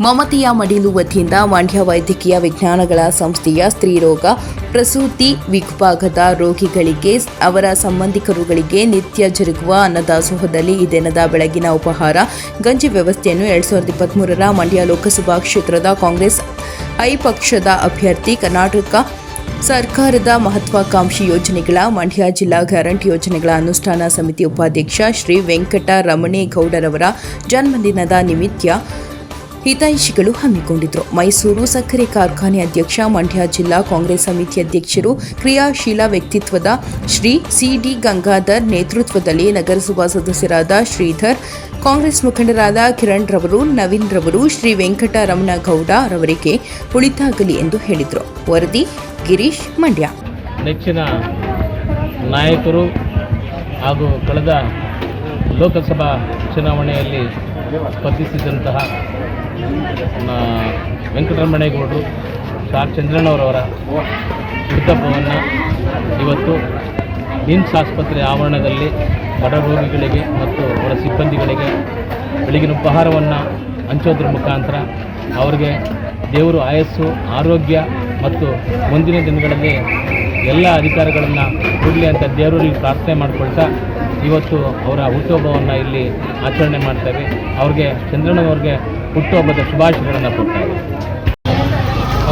ಮಮತೆಯ ಮಡಿಲು ವತಿಯಿಂದ ಮಂಡ್ಯ ವೈದ್ಯಕೀಯ ವಿಜ್ಞಾನಗಳ ಸಂಸ್ಥೆಯ ಸ್ತ್ರೀರೋಗ ಪ್ರಸೂತಿ ವಿಭಾಗದ ರೋಗಿಗಳಿಗೆ ಅವರ ಸಂಬಂಧಿಕರುಗಳಿಗೆ ನಿತ್ಯ ಜರುಗುವ ಅನ್ನದಾಸೋಹದಲ್ಲಿ ಈ ದಿನದ ಬೆಳಗಿನ ಉಪಹಾರ. ಗಂಜಿ ವ್ಯವಸ್ಥೆಯನ್ನು ಎರಡ್ ಸಾವಿರದ ಇಪ್ಪತ್ತ್ಮೂರರ ಮಂಡ್ಯ ಲೋಕಸಭಾ ಕ್ಷೇತ್ರದ ಕಾಂಗ್ರೆಸ್ ಐ ಪಕ್ಷದ ಅಭ್ಯರ್ಥಿ ಕರ್ನಾಟಕ ಸರ್ಕಾರದ ಮಹತ್ವಾಕಾಂಕ್ಷಿ ಯೋಜನೆಗಳ ಮಂಡ್ಯ ಜಿಲ್ಲಾ ಗ್ಯಾರಂಟಿ ಯೋಜನೆಗಳ ಅನುಷ್ಠಾನ ಸಮಿತಿ ಉಪಾಧ್ಯಕ್ಷ ಶ್ರೀ ವೆಂಕಟ ರಮಣೇಗೌಡರವರ ಜನ್ಮದಿನದ ನಿಮಿತ್ತ ಹಿತೈಷಿಗಳು ಹಮ್ಮಿಕೊಂಡಿದ್ದರು ಮೈಸೂರು ಸಕ್ಕರೆ ಕಾರ್ಖಾನೆ ಅಧ್ಯಕ್ಷ, ಮಂಡ್ಯ ಜಿಲ್ಲಾ ಕಾಂಗ್ರೆಸ್ ಸಮಿತಿ ಅಧ್ಯಕ್ಷರು, ಕ್ರಿಯಾಶೀಲ ವ್ಯಕ್ತಿತ್ವದ ಶ್ರೀ ಸಿಡಿ ಗಂಗಾಧರ್ ನೇತೃತ್ವದಲ್ಲಿ ನಗರಸಭಾ ಸದಸ್ಯರಾದ ಶ್ರೀಧರ್, ಕಾಂಗ್ರೆಸ್ ಮುಖಂಡರಾದ ಕಿರಣ್ ರವರು, ನವೀನ್ ರವರು, ಶ್ರೀ ವೆಂಕಟರಮಣ ರಮಣಗೌಡ ರವರಿಗೆ ಉಳಿತಾಗಲಿ ಎಂದು ಹೇಳಿದರು. ವರದಿ ಗಿರೀಶ್ ಮಂಡ್ಯ. ನೆಚ್ಚಿನ ನಾಯಕರು ಹಾಗೂ ಕಳೆದ ಲೋಕಸಭಾ ಚುನಾವಣೆಯಲ್ಲಿ ಸ್ಪರ್ಧಿಸಿದಂತಹ ವೆಂಕಟರಮಣೇಗೌಡರು ಸಾರ್ ಚಂದ್ರಣ್ಣವರವರ ಹುಟ್ಟುಹಬ್ಬವನ್ನು ಇವತ್ತು ನಿಮ್ಸ್ ಆಸ್ಪತ್ರೆ ಆವರಣದಲ್ಲಿ ಬಡ ರೋಗಿಗಳಿಗೆ ಮತ್ತು ಅವರ ಸಿಬ್ಬಂದಿಗಳಿಗೆ ಬೆಳಗಿನ ಉಪಹಾರವನ್ನು ಹಂಚೋದ್ರ ಮುಖಾಂತರ ಅವರಿಗೆ ದೇವರು ಆಯಸ್ಸು, ಆರೋಗ್ಯ ಮತ್ತು ಮುಂದಿನ ದಿನಗಳಲ್ಲಿ ಎಲ್ಲ ಅಧಿಕಾರಗಳನ್ನು ಕೊಡಲಿ ಅಂತ ದೇವರಲ್ಲಿ ಪ್ರಾರ್ಥನೆ ಮಾಡಿಕೊಳ್ತಾ ಇವತ್ತು ಅವರ ಹುಟ್ಟುಹಬ್ಬವನ್ನು ಇಲ್ಲಿ ಆಚರಣೆ ಮಾಡ್ತೇವೆ. ಅವ್ರಿಗೆ ಚಂದ್ರಣ್ಣವ್ರಿಗೆ ಹುಟ್ಟುಹಬ್ಬದ ಶುಭಾಶಯಗಳನ್ನು ಕೊಡ್ತಾರೆ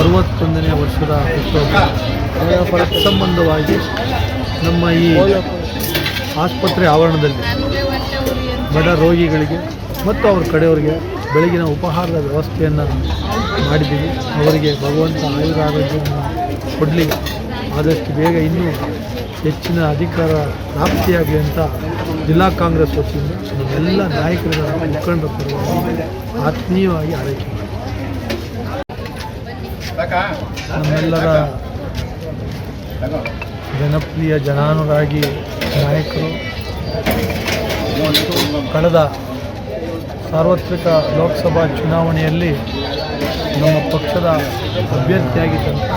ಅರವತ್ತೊಂದನೇ ವರ್ಷದ ಹುಟ್ಟುಹಬ್ಬ ಸಂಬಂಧವಾಗಿ ನಮ್ಮ ಈ ಆಸ್ಪತ್ರೆ ಆವರಣದಲ್ಲಿ ಬಡ ರೋಗಿಗಳಿಗೆ ಮತ್ತು ಅವ್ರ ಕಡೆಯವರಿಗೆ ಬೆಳಗಿನ ಉಪಹಾರದ ವ್ಯವಸ್ಥೆಯನ್ನು ಮಾಡಿದ್ದೀವಿ. ಅವರಿಗೆ ಭಗವಂತ ಆಯುರಾರೋಗ್ಯವನ್ನು ಕೊಡಲಿ. ಆದಷ್ಟು ಬೇಗ ಇನ್ನೂ ಹೆಚ್ಚಿನ ಅಧಿಕಾರ ಪ್ರಾಪ್ತಿಯಾಗಲಿ ಅಂತ ಜಿಲ್ಲಾ ಕಾಂಗ್ರೆಸ್ ವತಿಯಿಂದ ನಮ್ಮೆಲ್ಲ ನಾಯಕರ ಮುಖಂಡರ ಪರವಾಗಿ ಆತ್ಮೀಯವಾಗಿ ಆರೈಕೆ ನಮ್ಮೆಲ್ಲರ ಜನಪ್ರಿಯ ಜನಾನುರಾಗಿ ನಾಯಕರು, ಕಳೆದ ಸಾರ್ವತ್ರಿಕ ಲೋಕಸಭಾ ಚುನಾವಣೆಯಲ್ಲಿ ನಮ್ಮ ಪಕ್ಷದ ಅಭ್ಯರ್ಥಿಯಾಗಿದ್ದಂಥ